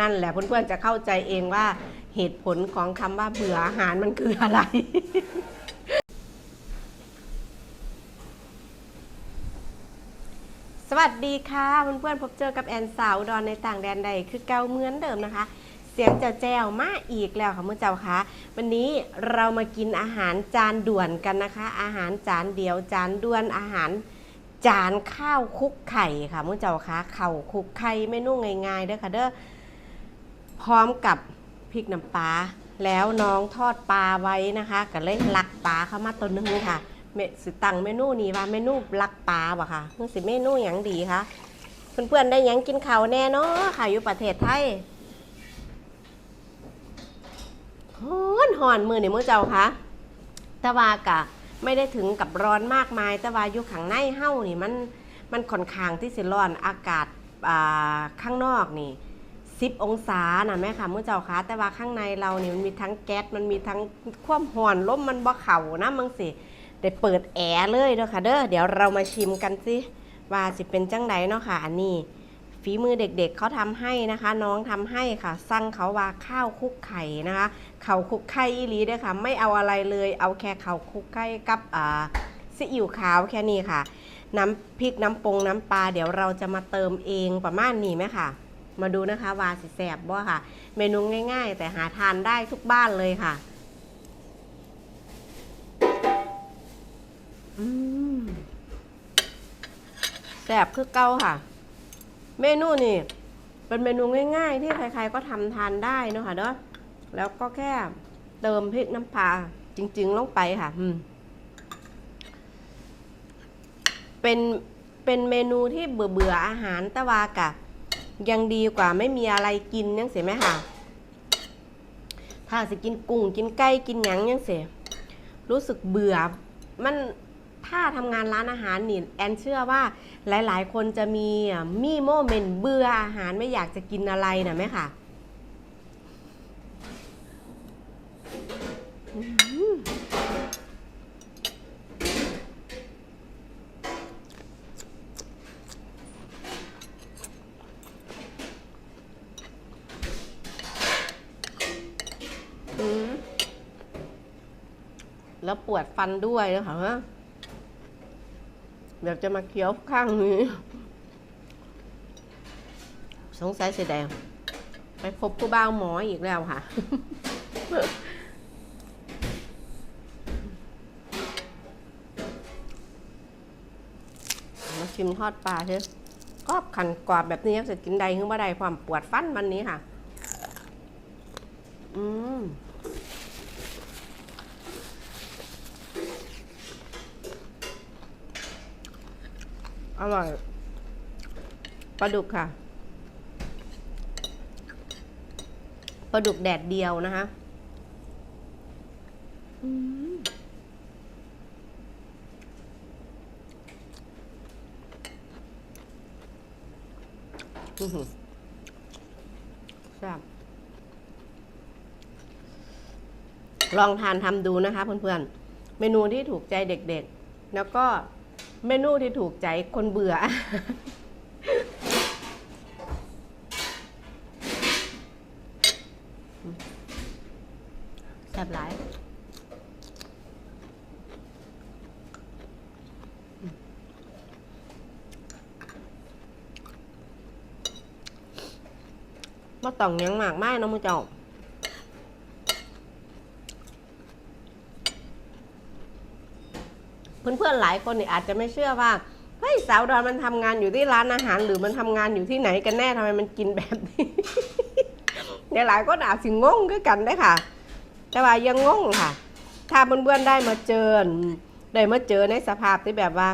นั่นแหละเพื่อนๆจะเข้าใจเองว่าเหตุผลของคำว่าเบื่ออาหารมันคืออะไรสวัสดีค่ะเพื่อนๆพบเจอกับแอนสาวดอนในต่างแดนใดคือเก่าเหมือนเดิมนะคะ เสียงจะแจวมาอีกแล้วค่ะเมื่อเจ้าคะวันนี้เรามากินอาหารจานด่วนกันนะคะ อาหารจานเดียวจานด่วนอาหาร จานข้าวคลุกไข่ค่ะเมื่อเจ้าคะเข่าคลุกไข่เมนูง่ายๆเด้อค่ะเด้อ พร้อมกับพริกน้ำปลาแล้วน้องทอดปลาไว้นะคะก็เลยลักปลาเข้ามาตัวหนึงค่ะเมสิตังเมนูนี้ว่าเมนูลักปลาบ่ค่ะมันสิเมนูหยังดีคะเพื่อนๆได้ยังกินข้าวแน่เนาะค่ะอยู่ประเทศไทยฮ้อนหอนมือนี่มื่อเจ้าคะแต่ว่ากะไม่ได้ถึงกับร้อนมากมายแต่ว่าอยู่ข้างในเฮ้านี่มันมันค่อนข้างที่สิร้อนอากาศอ่าข้างนอกนี่ สิบองศาน่ะแม่ค่ะเมื่อเจ้าคะแต่ว่าข้างในเราเนี่ยมันมีทั้งแก๊สมันมีทั้งความห่อนลมมันบ่เข่านะมังสิได้เปิดแอร์เลยเด้อค่ะเด้อเดี๋ยวเรามาชิมกันสิว่าสิเป็นจังไดเนาะค่ะอันนี้ฝีมือเด็กๆเขาทำให้นะคะ น้องทำให้ค่ะ สั่งเขาว่าข้าวคุกไข่นะคะเขาคุกไข่อีหลีเด้อค่ะ ไม่เอาอะไรเลย เอาแค่เขาคุกไข่กับอ่าซีอิ๊วขาวแค่นี้ค่ะ น้ำพริกน้ำปงน้ำปลาเดี๋ยวเราจะมาเติมเองประมาณนี้ไหมค่ะ มาดูนะคะวาสิแสบบ่ค่ะ เมนูง่าย ๆ แต่หาทานได้ทุกบ้านเลยค่ะแสบคือเก้าค่ะ เมนูนี่เป็นเมนูง่าย ๆ ที่ใครๆก็ทำทานได้เนะค่ะเนาะแล้วก็แค่เติมพริกน้ำปลาจริง ๆ ลงไปค่ะเป็นเป็นเมนูที่เบื่อเบื่ออาหารต่ว่ากะ ยังดีกว่าไม่มีอะไรกินยังเสียไหมค่ะ ถ้าสิกินกุ้งกินไก่กินหยังยังเสียรู้สึกเบื่อมันถ้าทำงานร้านอาหารนี่แอนเชื่อว่าหลาย ๆ คนจะมีมีโมเมนต์เบื่ออาหารไม่อยากจะกินอะไรนะไหมค่ะอืมอืม แล้วปวดฟันด้วยนะคะเดี๋ยวจะมาเคี้ยวข้างนี้ สงสัยเสียแดง ไปพบผู้บ้าหมออีกแล้วค่ะ มาชิมทอดปลาเถอะกรอบขันกรอบแบบนี้จะกินใดขึ้นมาใดความปวดฟันวันนี้ค่ะ อืม อร่อยปลาดุกค่ะปลาดุกแดดเดียวนะคะอืมอื้อหือแซ่บลองทานทำดูนะคะเพื่อนๆ เมนูที่ถูกใจเด็กๆ แล้วก็ เมนูที่ถูกใจคนเบื่อ แซ่บหลายมาต้องยังมากไม้เนะมือเจ้า เพื่อนๆหลายคนเนี่ยอาจจะไม่เชื่อว่าเฮ้ยสาวดอนมันทำงานอยู่ที่ร้านอาหาร หรือมันทำงานอยู่ที่ไหนกันแน่ทำไมมันกินแบบนี้เนี่ยหลายคนอาจสิงงก็กันได้อค่ะ แต่ว่ายังงงค่ะ ถ้าเพื่อนๆได้มาเจอได้มาเจอในสภาพที่แบบว่า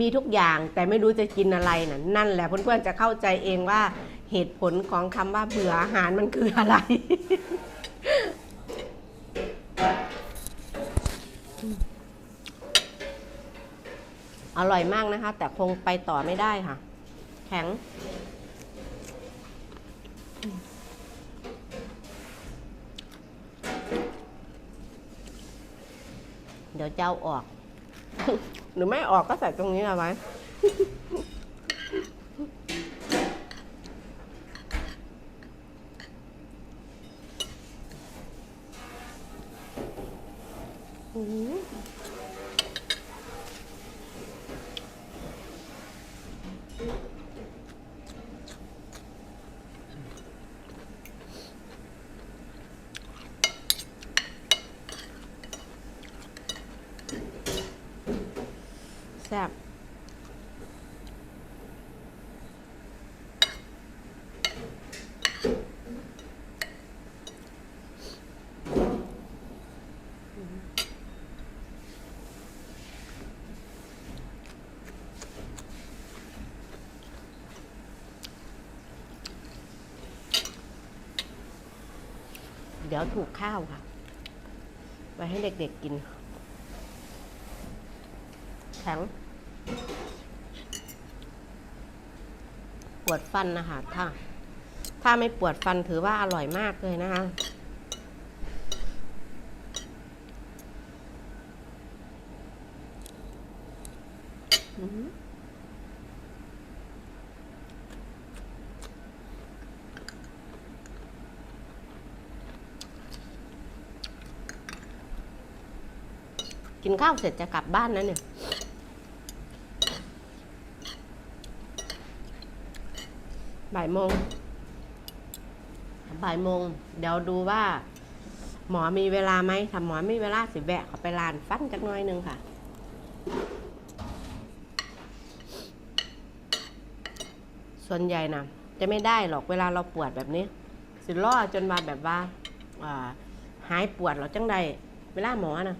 มีทุกอย่างแต่ไม่รู้จะกินอะไรน่ะนั่นแหละเพื่อนๆจะเข้าใจเองว่าเหตุผลของคำว่าเบื่ออาหารมันคืออะไร อร่อยมากนะคะ แต่คงไปต่อไม่ได้ค่ะ แข็ง เดี๋ยวเจ้าออก หรือไม่ออกก็ใส่ตรงนี้เอาไว้ อื้อหือแซ่บ เดี๋ยวถูกข้าวค่ะ ไว้ให้เด็กๆกิน แข็ง ปวดฟันนะคะ ถ้า ถ้าไม่ปวดฟันถือว่าอร่อยมากเลยนะคะ อืม กินข้าวเสร็จจะกลับบ้านนะเนี่ย บ่ายโมง บ่ายโมง เดี๋ยวดูว่า หมอมีเวลาไหมถ้าหมอไมีเวลาสิแวะเขาไปลานฟันจักหน้อยนึงค่ะส่วนใหญ่นะจะไม่ได้หรอกเวลาเราปวดแบบนี้ สิล่อจนมาแบบว่าอ่าหายปวดเราจังใดเวลาหมอนะ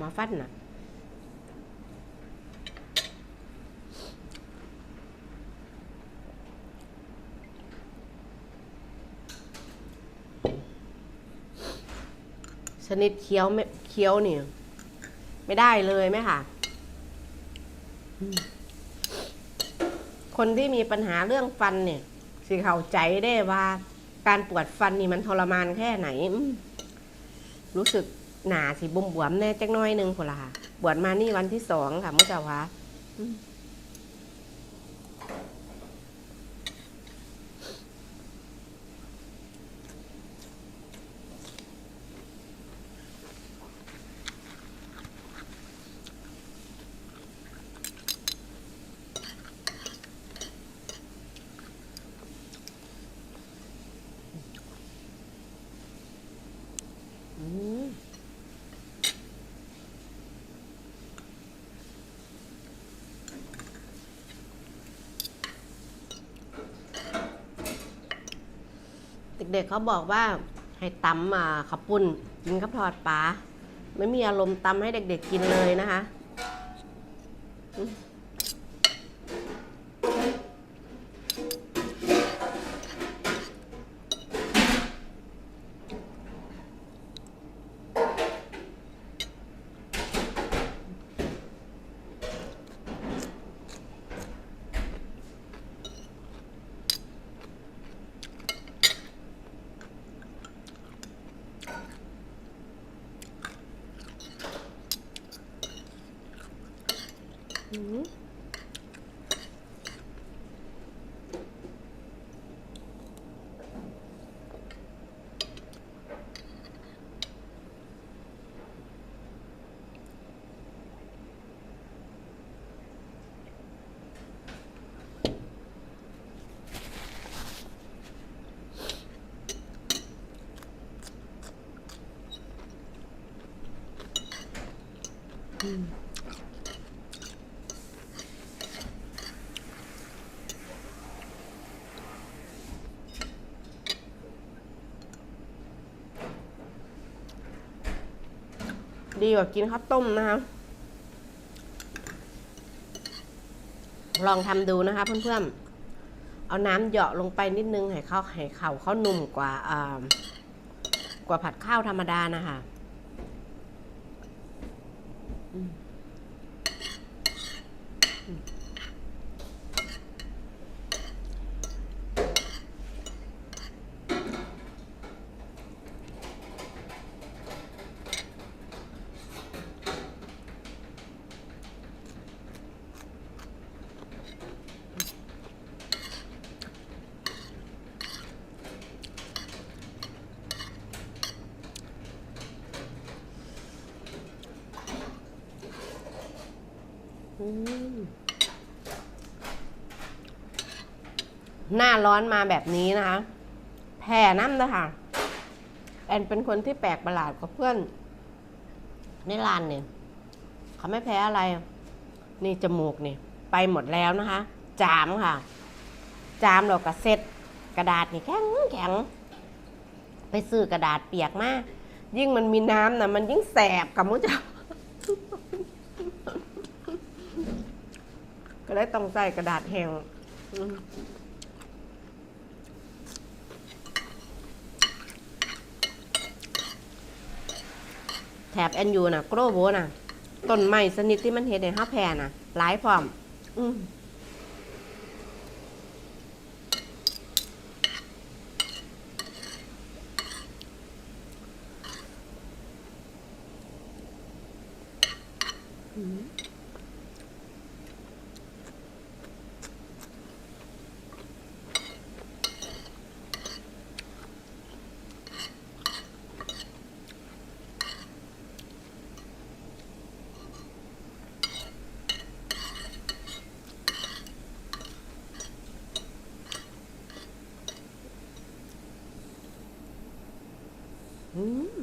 หมอฟันนะชนิดเคี้ยวไม่เคี้ยวนี่ไม่ได้เลยไหมค่ะ คนที่มีปัญหาเรื่องฟันเนี่ย สิเข้าใจได้ว่า การปวดฟันนี่มันทรมานแค่ไหน รู้สึก หนาสิบวมบวมๆแน่จักหน้อยหนึงพนละค่ะ บวชมานี่วันที่สองค่ะเมื่อเช้าคะอืมอืม เด็กๆเขาบอกว่าให้ตำอ่าขับปุ่นกินข้าวทอดปลาไม่มีอารมณ์ตำให้เด็ก ๆ กินเลยนะคะ อืม ดีกว่ากินข้าวต้มนะคะลองทำดูนะคะเพื่อนๆ เอาน้ำเหยาะลงไปนิดนึงให้เขาให้เข่าเขานุ่มกว่าอ่ากว่าผัดข้าวธรรมดานะคะ หน้าร้อนมาแบบนี้นะคะ แผ่น้ำนะคะแอนเป็นคนที่แปลกประหลาดกว่าเพื่อนในร้านเนี่ยเขาไม่แพ้อะไร นี่จมูกนี่ ไปหมดแล้วนะคะ จามค่ะ จามเราก็เซ็ตกระดาษนี่แข็งแข็ง ไปซื้อกระดาษเปียกมาก ยิ่งมันมีน้ำนะมันยิ่งแสบกับมุจ้าก็เลยต้องใส่กระดาษแห้ง แถบแอนยูน่ะ โกรโบน่ะ ต้นไม้สนิทที่มันเห็ดในห้าแพรน่ะ หลายพร้อม อืมอืม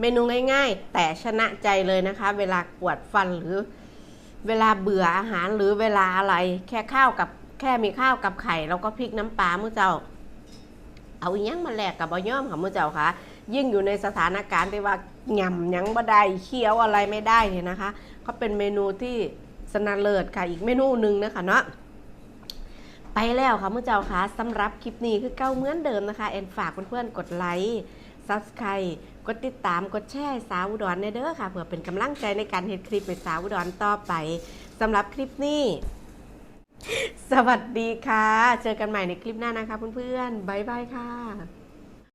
เมนูง่ายๆ แต่ชนะใจเลยนะคะ เวลาปวดฟันหรือเวลาเบื่ออาหารหรือเวลาอะไรแค่ข้าวกับแค่มีข้าวกับไข่แล้วก็พริกน้ำปลาเมื่อเจ้า เอาอีหยังมาแลกกับบอย่อมค่ะเมื่อเจ้าค่ะ ยิ่งอยู่ในสถานการณ์ที่ว่าหย่ำยังบ่ได้เคี้ยวอะไรไม่ได้เนี่ยนะคะเขาเป็นเมนูที่สนาเลิศค่ะอีกเมนูหนึ่งนะคะเนาะไปแล้วค่ะเมื่อเจ้าค่ะสำหรับคลิปนี้คือเก้าเหมือนเดิมนะคะแอนฝากเพื่อนๆกดไลค์ซับสไครต์ กดติดตามกดแชร์สาวอุดรในเด้อค่ะ เพื่อเป็นกำลังใจในการเห็นคลิปในสาวอุดรต่อไปสำหรับคลิปนี้ สวัสดีค่ะ เจอกันใหม่ในคลิปหน้านะคะเพื่อนๆบ๊ายบายค่ะ